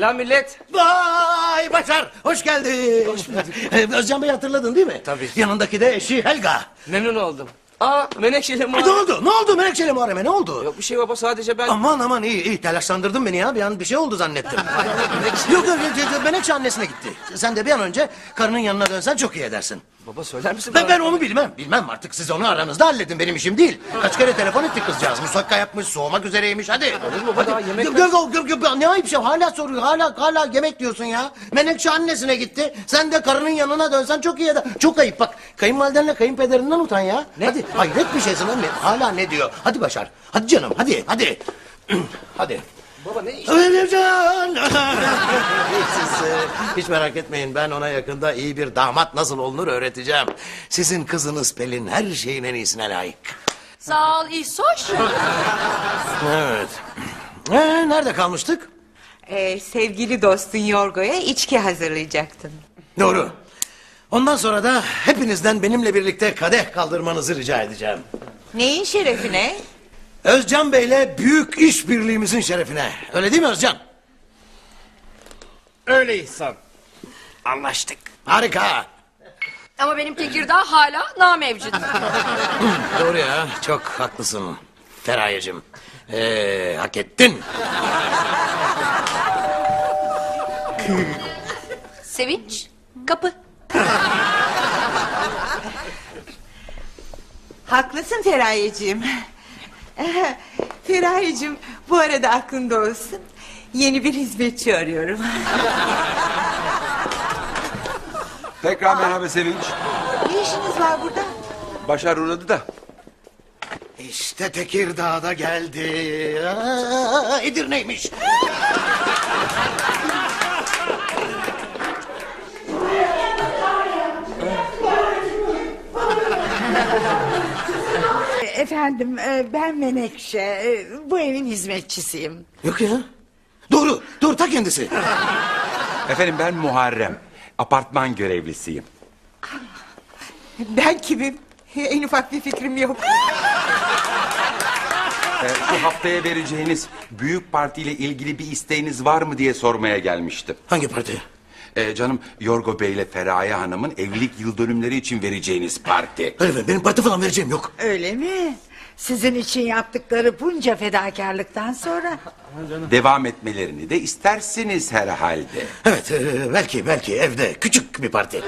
Selam millet. Vay Başar hoş geldin. Hoş bulduk. Özcan Bey hatırladın değil mi? Tabii. Yanındaki de eşi Helga. Memnun oldum. Aa Menekşeli Ne Muharrem. oldu? Ne oldu Menekşeli Muharrem'e ne oldu? Yok bir şey baba sadece ben... Aman aman iyi iyi telaşlandırdın beni ya bir an bir şey oldu zannettim. yok yok yok, yok, Menekşe annesine gitti. Sen de bir an önce karının yanına dönsen çok iyi edersin. Baba söyler misin Ben, bana? ben onu bilmem. Bilmem artık siz onu aranızda halledin benim işim değil. Kaç kere telefon etti kızcağız. Musakka yapmış soğumak üzereymiş hadi. Olur mu baba daha yemek... Gör, gör, ne ayıp şey hala soruyor hala hala yemek diyorsun ya. Menekşe annesine gitti. Sen de karının yanına dönsen çok iyi eder. Çok ayıp bak kayınvalidenle kayınpederinden utan ya. Hadi hayret bir şeysin. Hala ne diyor? Hadi Başar. Hadi canım hadi hadi. hadi. Baba ne iş? Özcan. Siz e, hiç merak etmeyin ben ona yakında iyi bir damat nasıl olunur öğreteceğim. Sizin kızınız Pelin her şeyin en iyisine layık. Sağ ol İsoş. Evet. Ee, nerede kalmıştık? Ee, sevgili dostun Yorgo'ya içki hazırlayacaktın. Doğru. Ondan sonra da hepinizden benimle birlikte kadeh kaldırmanızı rica edeceğim. Neyin şerefine? Özcan Bey'le büyük işbirliğimizin şerefine. Öyle değil mi Özcan? Öyle İhsan. Anlaştık. Harika. Ama benim Tekirdağ hala namevcut. Doğru ya. Çok haklısın. Feraye'cim. Ee, hak ettin. Sevinç, kapı. Haklısın Feraye'cim. Feraye'cim bu arada aklında olsun. Yeni bir hizmetçi arıyorum. Tekrar merhaba Sevinç. ne işiniz var burada? Başar uğradı da. İşte Tekirdağ'da geldi. Aa, Edirne'ymiş. Efendim e, ben Menekşe e, bu evin hizmetçisiyim. Yok ya. Doğru. Doğru ta kendisi. Efendim ben Muharrem. Apartman görevlisiyim. Ben kimim? En ufak bir fikrim yok. Ee, şu haftaya vereceğiniz büyük partiyle ilgili bir isteğiniz var mı diye sormaya gelmiştim. Hangi parti? Ee, canım Yorgo Bey ile Feraye Hanım'ın evlilik yıl dönümleri için vereceğiniz parti. Evet benim parti falan vereceğim yok. Öyle mi? Sizin için yaptıkları bunca fedakarlıktan sonra Devam etmelerini de istersiniz herhalde. Evet e, belki belki evde küçük bir parti.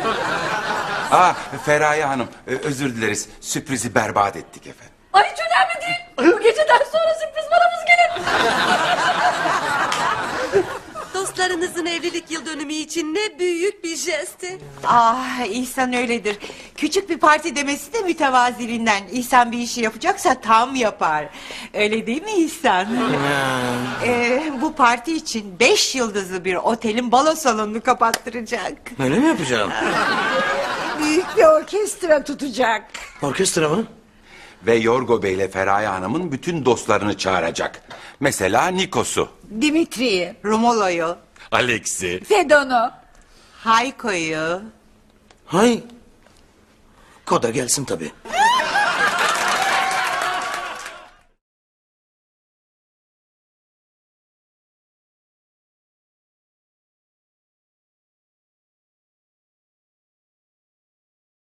Aa Feraye Hanım e, özür dileriz sürprizi berbat ettik efendim. Ay hiç önemli değil. Bu geceden sonra sürpriz paramız gelir. Dostlarınızın evlilik yıl dönümü için ne büyük bir jestti. Ah İhsan öyledir. Küçük bir parti demesi de mütevaziliğinden. İhsan bir işi yapacaksa tam yapar. Öyle değil mi İhsan? Ee, bu parti için beş yıldızlı bir otelin balo salonunu kapattıracak. Öyle mi yapacağım? büyük bir orkestra tutacak. Orkestra mı? Ve Yorgo Bey ile Feraye Hanım'ın bütün dostlarını çağıracak. Mesela Nikos'u. Dimitri'yi, Romolo'yu, Alex'i. Fedon'u. Hayko'yu. Hay. Koda gelsin tabii.